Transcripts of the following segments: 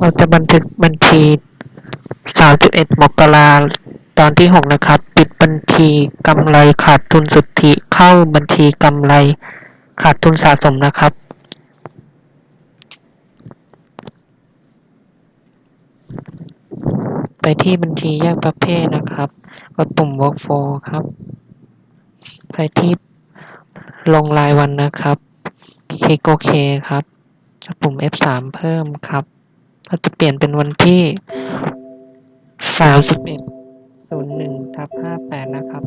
เราจะบันทึกบัญชี 31 มกราตอนที่ 6 นะครับ ปิดบัญชีกำไรขาดทุนสุทธิ เข้าบัญชีกำไรขาดทุนสะสมนะครับ ไปที่บัญชีแยกประเภทนะครับ กดปุ่ม workflow ครับ ไปที่ลงรายวันนะครับ คลิกโอเคครับกดปุ่ม F3 เพิ่มครับ เราจะเปลี่ยนเป็นวันที่31 01ทับ58นะครับ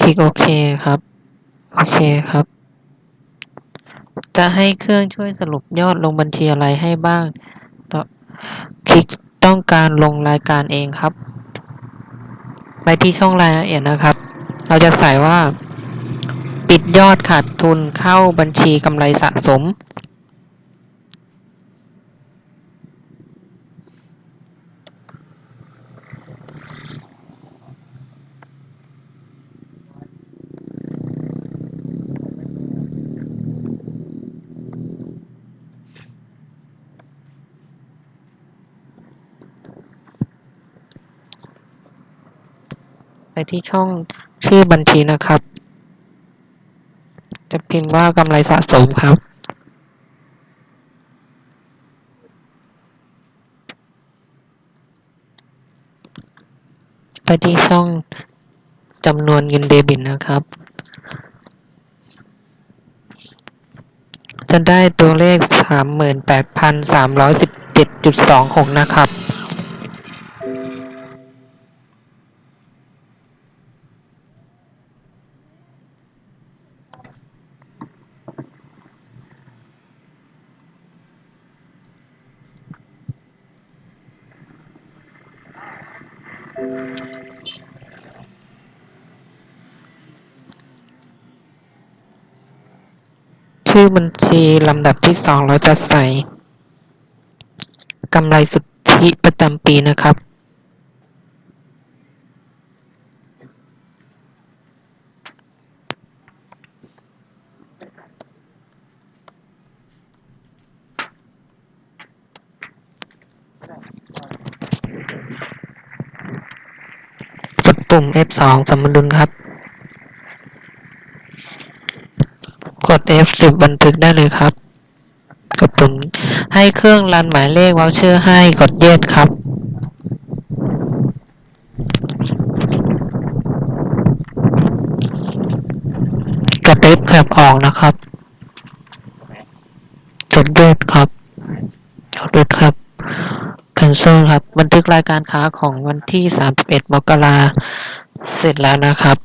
คลิกโอเคครับ โอเคครับ จะให้เครื่องช่วยสรุปยอดลงบัญชีอะไรให้บ้างต่อคลิกต้องการลงรายการเองครับ ไปที่ช่องรายละเอียดนะครับ เราจะใส่ว่า ปิดยอดขาดทุนเข้าบัญชีกำไรสะสม ไปที่ช่อง ชื่อบัญชีนะครับ จะพิมพ์ว่ากำไรสะสมครับ ไปที่ช่องจำนวนเงินเดบิตนะครับ จะได้ตัวเลขสามหมื่นแปดพั ชื่อบัญชีลำดับที่สองเราจะใส่กำไรสุทธิประจำปีนะครับ กดปุ่ม F2 สมดุลครับ กด F10 บันทึกได้เลยครับ กดปุ่มให้เครื่องรันหมายเลขว o าเชอร์ให้กดเยสครับ กด F แคปออกนะครับกดเยสครับกดเยสครับ cancel ครับ บันทึกรายการค้าของวันที่ 31 มกราเสร็จแล้วนะครับ